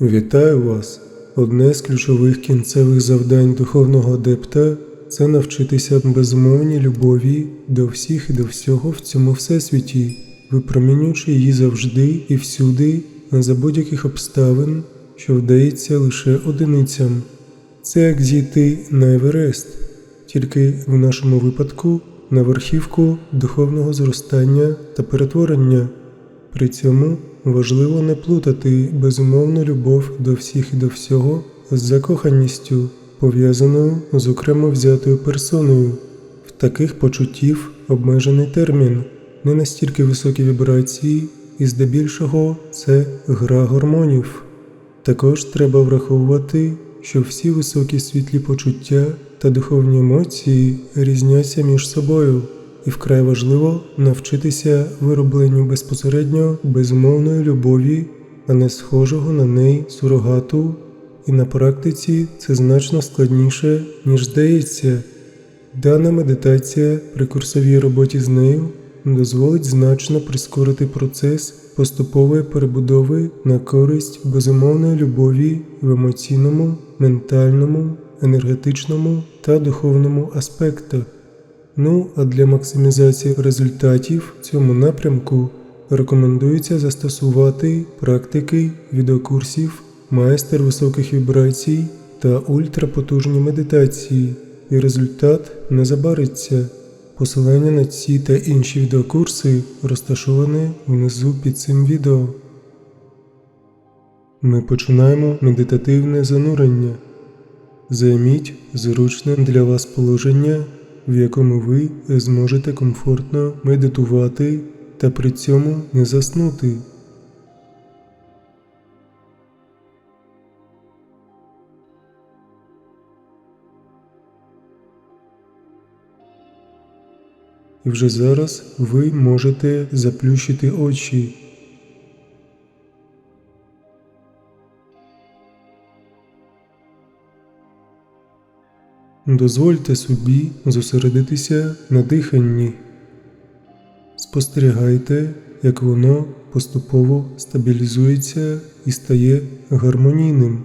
Вітаю вас! Одне з ключових кінцевих завдань духовного адепта це навчитися безумовній любові до всіх і до всього в цьому всесвіті, випромінюючи її завжди і всюди, за будь-яких обставин, що вдається лише одиницям. Це як зійти на Еверест, тільки в нашому випадку на верхівку духовного зростання та перетворення. При цьому важливо не плутати безумовну любов до всіх і до всього з закоханістю, пов'язаною з окремо взятою персоною. В таких почуттів обмежений термін, не настільки високі вібрації, і здебільшого це гра гормонів. Також треба враховувати, що всі високі світлі почуття та духовні емоції різняться між собою, і вкрай важливо навчитися виробленню безпосередньо безумовної любові, а не схожого на неї сурогату, і на практиці це значно складніше, ніж здається. Дана медитація при курсовій роботі з нею дозволить значно прискорити процес поступової перебудови на користь безумовної любові в емоційному, ментальному, енергетичному та духовному аспектах. Ну а для максимізації результатів в цьому напрямку рекомендується застосувати практики відеокурсів майстер високих вібрацій та ультрапотужні медитації, і результат не забариться. Посилання на ці та інші відеокурси розташовані внизу під цим відео. Ми починаємо медитативне занурення. Займіть зручне для вас положення, в якому ви зможете комфортно медитувати та при цьому не заснути. І вже зараз ви можете заплющити очі. Дозвольте собі зосередитися на диханні. Спостерігайте, як воно поступово стабілізується і стає гармонійним.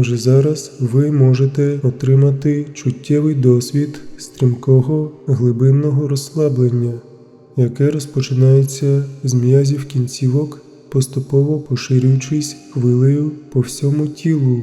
Вже зараз ви можете отримати чуттєвий досвід стрімкого глибинного розслаблення, яке розпочинається з м'язів кінцівок, поступово поширюючись хвилею по всьому тілу.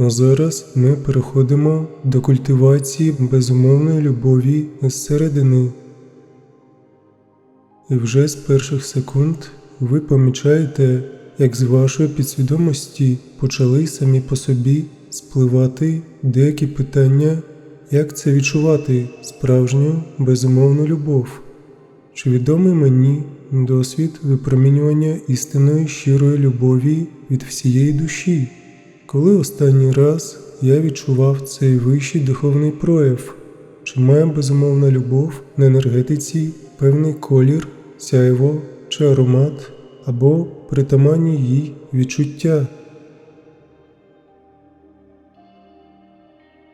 А зараз ми переходимо до культивації безумовної любові зсередини. І вже з перших секунд ви помічаєте, як з вашої підсвідомості почали самі по собі спливати деякі питання, як це відчувати справжню безумовну любов. Чи відомий мені досвід випромінювання істинної щирої любові від всієї душі? Коли останній раз я відчував цей вищий духовний прояв, чи має безумовна любов на енергетиці певний колір, сяйво чи аромат, або притаманні їй відчуття.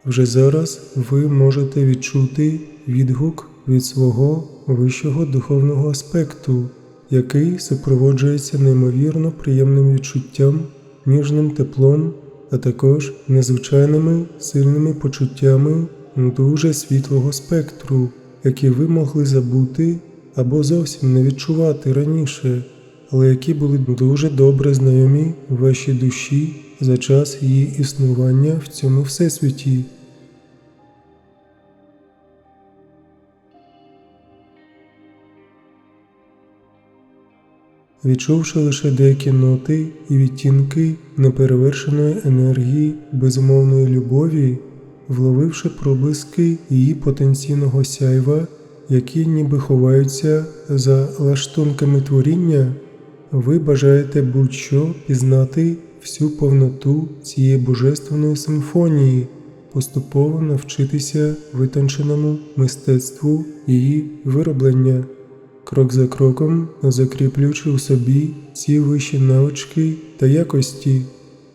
Вже зараз ви можете відчути відгук від свого вищого духовного аспекту, який супроводжується неймовірно приємним відчуттям, ніжним теплом, а також незвичайними сильними почуттями дуже світлого спектру, які ви могли забути або зовсім не відчувати раніше, але які були дуже добре знайомі вашій душі за час її існування в цьому всесвіті. Відчувши лише деякі ноти і відтінки неперевершеної енергії безумовної любові, вловивши проблиски її потенційного сяйва, які ніби ховаються за лаштунками творіння, ви бажаєте будь-що пізнати всю повноту цієї божественної симфонії, поступово навчитися витонченому мистецтву її вироблення крок за кроком закріплюючи у собі ці вищі навички та якості,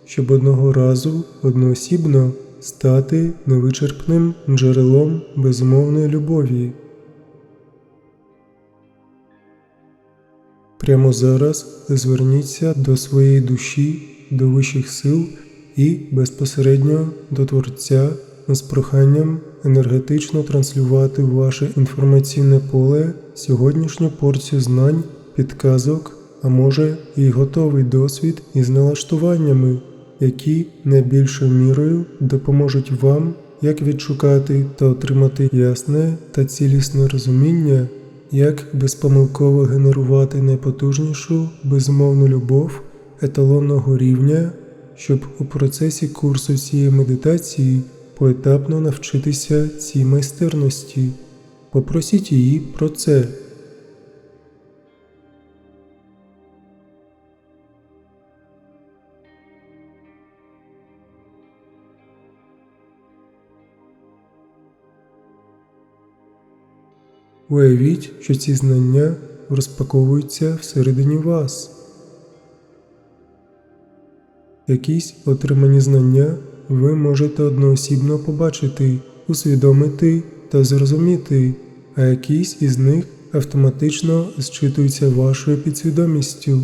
щоб одного разу одноосібно стати невичерпним джерелом безумовної любові. Прямо зараз зверніться до своєї душі, до вищих сил і безпосередньо до Творця з проханням енергетично транслювати в ваше інформаційне поле сьогоднішню порцію знань, підказок, а може і готовий досвід із налаштуваннями, які найбільшою мірою допоможуть вам як відшукати та отримати ясне та цілісне розуміння, як безпомилково генерувати найпотужнішу безумовну любов еталонного рівня, щоб у процесі курсу цієї медитації поетапно навчитися цій майстерності. Попросіть її про це. Уявіть, що ці знання розпаковуються всередині вас. Якісь отримані знання ви можете одноосібно побачити, усвідомити та зрозуміти, а якісь із них автоматично зчитуються вашою підсвідомістю.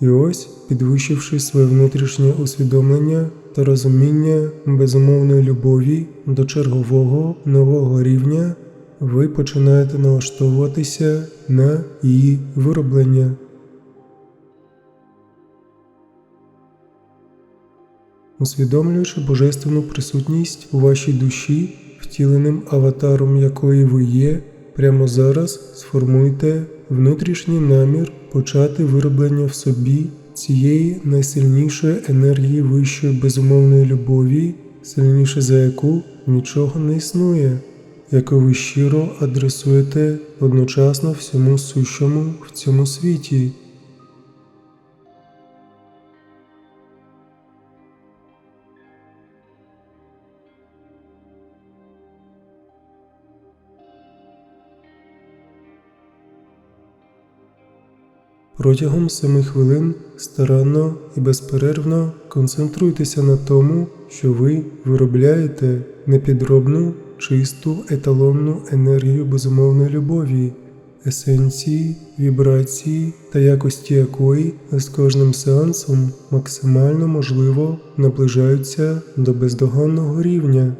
І ось, підвищивши своє внутрішнє усвідомлення та розуміння безумовної любові до чергового нового рівня, ви починаєте налаштовуватися на її вироблення. Усвідомлюючи божественну присутність у вашій душі, втіленим аватаром якої ви є, прямо зараз сформуйте внутрішній намір почати вироблення в собі цієї найсильнішої енергії вищої безумовної любові, сильніше за яку нічого не існує, яку ви щиро адресуєте одночасно всьому сущому в цьому світі. Протягом семи хвилин старанно і безперервно концентруйтеся на тому, що ви виробляєте непідробну, чисту еталонну енергію безумовної любові, есенції, вібрації та якості якої з кожним сеансом максимально можливо наближаються до бездоганного рівня.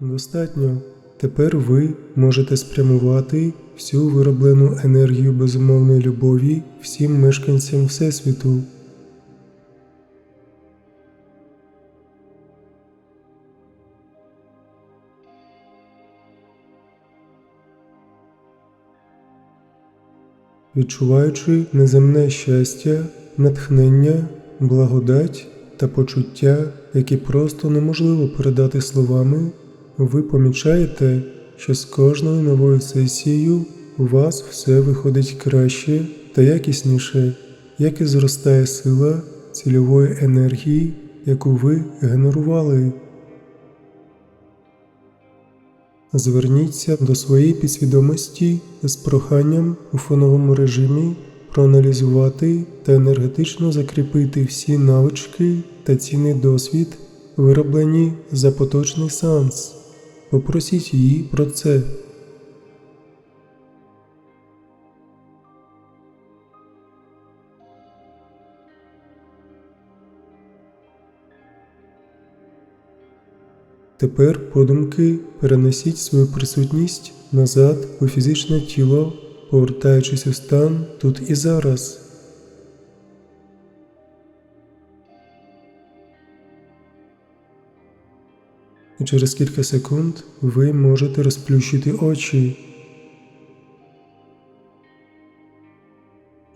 Достатньо. Тепер ви можете спрямувати всю вироблену енергію безумовної любові всім мешканцям Всесвіту. відчуваючи неземне щастя, натхнення, благодать та почуття, які просто неможливо передати словами, ви помічаєте, що з кожною новою сесією у вас все виходить краще та якісніше, як і зростає сила цільової енергії, яку ви генерували. Зверніться до своєї підсвідомості з проханням у фоновому режимі проаналізувати та енергетично закріпити всі навички та цінний досвід, вироблені за поточний сеанс. Попросіть її про це. Тепер подумки перенесіть свою присутність назад у фізичне тіло, повертаючись у стан тут і зараз. І через кілька секунд ви можете розплющити очі.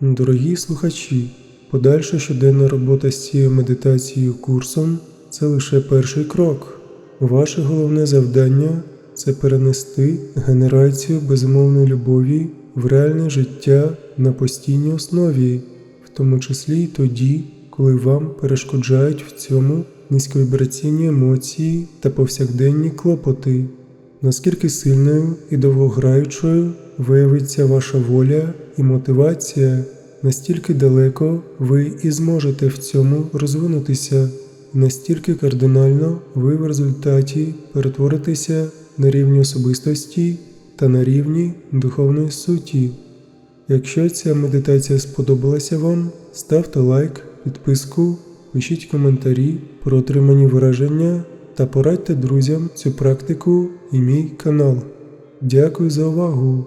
Дорогі слухачі, подальша щоденна робота з цією медитацією курсом це лише перший крок. Ваше головне завдання це перенести генерацію безумовної любові в реальне життя на постійній основі, в тому числі й тоді, коли вам перешкоджають в цьому низьковібраційні емоції та повсякденні клопоти. Наскільки сильною і довгограючою виявиться ваша воля і мотивація, настільки далеко ви і зможете в цьому розвинутися настільки кардинально ви в результаті перетворитеся на рівні особистості та на рівні духовної суті. Якщо ця медитація сподобалася вам, ставте лайк, підписку, пишіть коментарі про отримані враження та порадьте друзям цю практику і мій канал. Дякую за увагу!